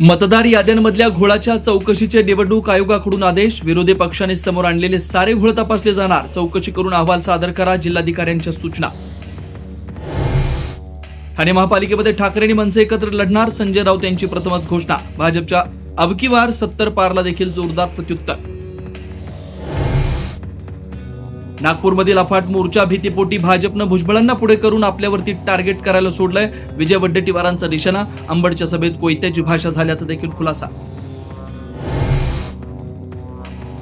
मतदार याद्यांमधल्या घोळाच्या चौकशीचे निवडणूक आयोगाकडून आदेश. विरोधी पक्षाने समोर आणलेले सारे घोळ तपासले जाणार. चौकशी करून अहवाल सादर करा जिल्हाधिकाऱ्यांच्या सूचना. ठाणे महापालिकेमध्ये ठाकरे आणि मनसे एकत्र लढणार. संजय राऊत यांची प्रथमच घोषणा. भाजपच्या अबकीवार सत्तर पारला देखील जोरदार प्रत्युत्तर. नागपूरमधील अफाट मोर्चा भीतीपोटी भाजपनं भुजबळांना पुढे करून आपल्यावरती टार्गेट करायला सोडलंय. विजय वड्डेटीवारांचा निशाणा. अंबडच्या सभेत कोयत्याची भाषा झाल्याचा देखील खुलासा.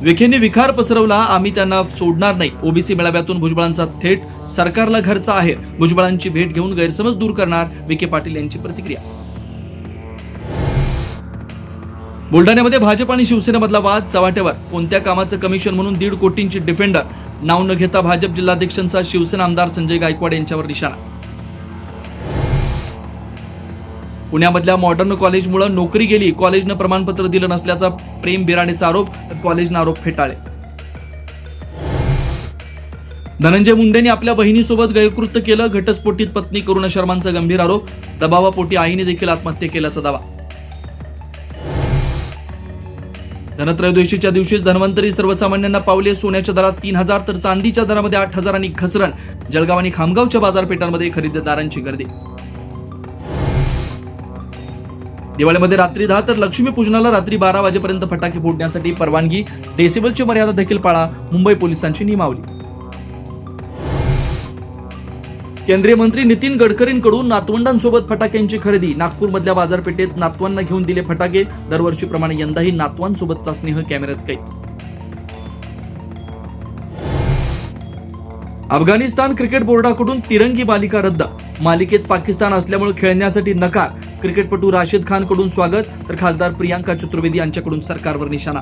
विखेने विखार पसरवला. आम्ही त्यांना सोडणार नाही. ओबीसी मेळाव्यातून भुजबळांचा थेट सरकारला घरचा आहे. भुजबळांची भेट घेऊन गैरसमज दूर करणार विखे पाटील यांची प्रतिक्रिया. बुलढाण्यामध्ये भाजप आणि शिवसेनेमधला वाद चव्हाट्यावर. कोणत्या कामाचं कमिशन म्हणून दीड कोटींची डिफेंडर? नाव न घेता भाजप जिल्हाध्यक्षांचा शिवसेना आमदार संजय गायकवाड यांच्यावर निशाणा. पुण्यामधल्या मॉडर्न कॉलेजमुळे नोकरी गेली. कॉलेजनं प्रमाणपत्र दिलं नसल्याचा प्रेम बिराणेचा आरोप तर कॉलेजनं आरोप फेटाळले. धनंजय मुंडेंनी आपल्या बहिणीसोबत गैरकृत्य केलं. घटस्फोटीत पत्नी करुणा शर्मांचा गंभीर आरोप. दबावापोटी आईने देखील आत्महत्या केल्याचा दावा. धनत्रयोदशीच्या दिवशीच धन्वंतरी सर्वसामान्यांना पावले सोन्याच्या दरात तीन हजार तर चांदीच्या दरामध्ये आठ हजारांनी घसरण. जळगाव आणि खामगावच्या बाजारपेठांमध्ये खरेदीदारांची गर्दी. दिवाळीमध्ये रात्री दहा तर लक्ष्मीपूजनाला रात्री बारा वाजेपर्यंत फटाके फोडण्यासाठी परवानगी. डेसिबलची मर्यादा देखील पाळा. मुंबई पोलिसांची नियमावली. केंद्रीय मंत्री नितीन गडकरींकडून नातवंडांसोबत फटाक्यांची खरेदी. नागपूरमधल्या बाजारपेठेत नातवांना घेऊन दिले फटाके. दरवर्षीप्रमाणे यंदाही नातवांसोबतचा स्नेह कॅमेऱ्यात कैद. अफगाणिस्तान क्रिकेट बोर्डाकडून तिरंगी मालिका रद्द. मालिकेत पाकिस्तान असल्यामुळे खेळण्यासाठी नकार. क्रिकेटपटू राशिद खानकडून स्वागत तर खासदार प्रियांका चतुर्वेदी यांच्याकडून सरकारवर निशाणा.